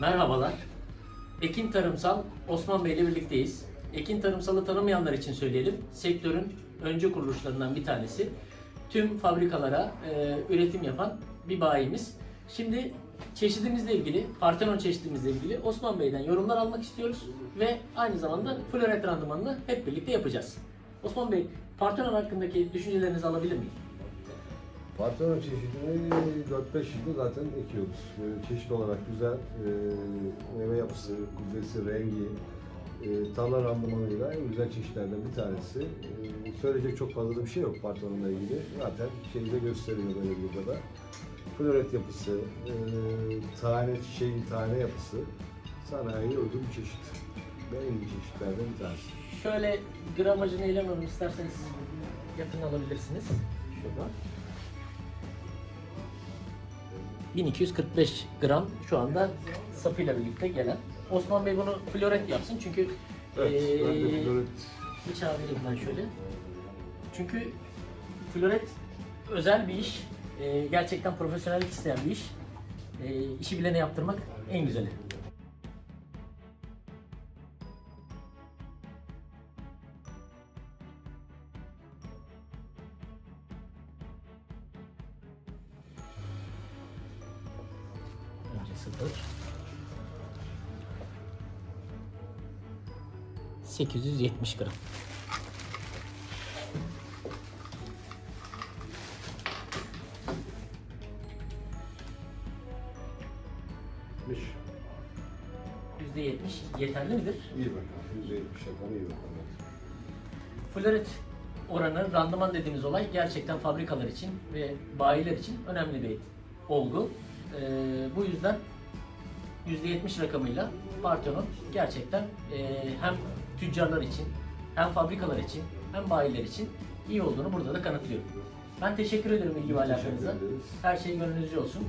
Merhabalar. Ekin Tarımsal Osman Bey ile birlikteyiz. Ekin Tarımsal'ı tanımayanlar için söyleyelim. Sektörün öncü kuruluşlarından bir tanesi. Tüm fabrikalara e, üretim yapan bir bayimiz. Şimdi çeşidimizle ilgili, Partenon çeşidimizle ilgili Osman Bey'den yorumlar almak istiyoruz ve aynı zamanda floret randımanını hep birlikte yapacağız. Osman Bey, Partenon hakkındaki düşüncelerinizi alabilir miyim? Partenon çeşidini 4-5 yıldır zaten ekiyoruz. Çeşit olarak güzel, e, meyve yapısı, kubbesi, rengi, e, tarla randımanıyla en güzel çeşitlerden bir tanesi. E, söyleyecek çok fazla da bir şey yok Partenon'la ilgili. Zaten şeyi de gösteriyor böyle burada da. Floret yapısı, e, tane çiçeğin tane yapısı sanayiye uygun bir çeşit. İyi çeşitlerden bir tanesi. Şöyle gramajını elemiyorum isterseniz yakın alabilirsiniz. Şurada. 1245 gram şu anda sapıyla birlikte gelen. Osman Bey bunu floret yapsın çünkü Evet, eee, ben de floret vereyim ben şöyle. Çünkü floret özel bir iş. Eee, gerçekten profesyonellik isteyen bir iş. Eee işi bilene yaptırmak en güzeli. 870 gram. miş. %70 yeterli midir? İyi bakalım. %70 yapan iyi bakalım. Floret oranı, randıman dediğimiz olay gerçekten fabrikalar için ve bayiler için önemli bir olgu. Ee, bu yüzden %70 rakamıyla Parthenon gerçekten e, hem tüccarlar için, hem fabrikalar için, hem bayiler için iyi olduğunu burada da kanıtlıyorum. Ben teşekkür ederim ilgi ve alakanıza. Her şey gönlünüzce olsun.